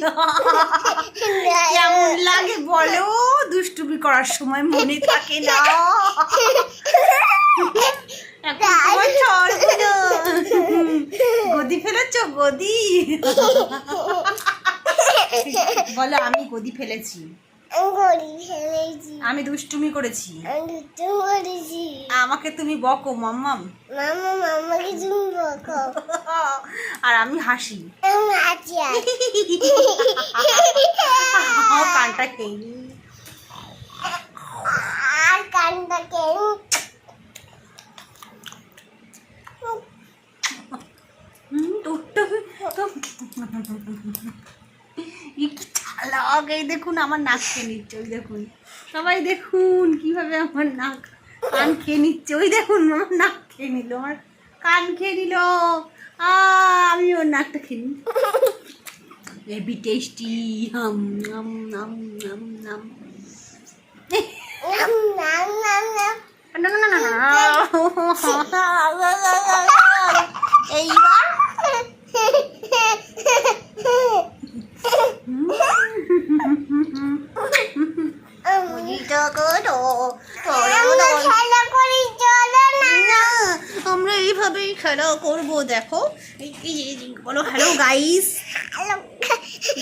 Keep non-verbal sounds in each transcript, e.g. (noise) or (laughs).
(laughs) কেমন লাগে বলো? দুষ্টুমি করার সময় মনে থাকে না। গদি ফেলেছ? গদি। বলো আমি গদি ফেলেছি। আমি দুষ্টুমি করেছি। আমাকে তুমি বকো মাম্মাম। আর আমি হাসি। আর এই দেখুন আমার নাক খেয়ে নিচ্ছে ওই দেখুন। সবাই দেখুন কীভাবে আমার নাক কান খেয়ে নিচ্ছে। ওই দেখুন আমার নাক খেয়ে নিল আমার কান খেয়ে নিল। আমি ওর নাকটা খেয়ে নিই। হেভি টেস্টি হাম নাম নাম নাম নাম আমরা এইভাবেই খেলা করব, দেখো। বলো হ্যালো গাইস হ্যালো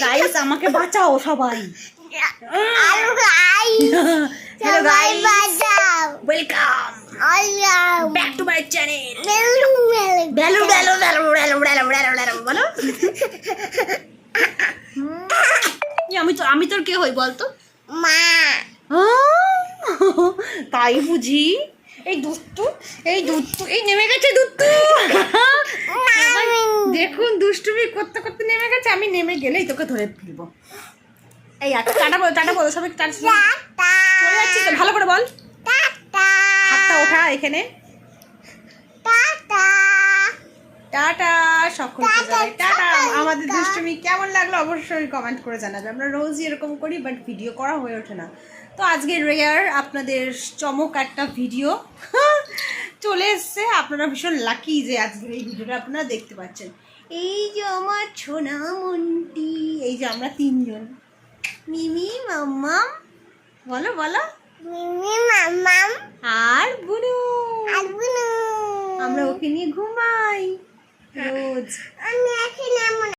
গাইস আমাকে বাঁচাও সবাই। সবাই বাঁচাও। Welcome back to my channel বলো। (laughs) আমি তো আমি তোর কে হই বলতো? মা। তাই বুঝি। এই দুত্তু এই দুত্তু এই নেমে গেছে দুত্তু। নেমে গেলেই তোকে ধরে ফেলব। এই আচ্ছা টাটা বলো টাটা বলো সবাই টাটা চলে তো, ভালো করে বল। হাতটা ওঠা এখানে। টাটা টাটা সকলকে জানাই। টাটা আমাদের দুষ্টুমি কেমন লাগল অবশ্যই কমেন্ট করে জানাবে। আমরা রোজই এরকম করি বাট ভিডিও করা হয়ে ওঠে না। তো আজকে রেয়ার আপনাদের চমক একটা ভিডিও চলে এসছে। আপনারা ভীষণ লাকি যে আজকের এই ভিডিওটা আপনারা দেখতে পাচ্ছেন। এই যে আমার ছোনা মন্টি এই যে আমরা তিনজন। মিমি মাম্মাম বলো বলো। মিমি মাম্মাম আর বুনু। আলবুনু আমরা ওকে নিয়ে ঘুমাই রোজ। আমি এখন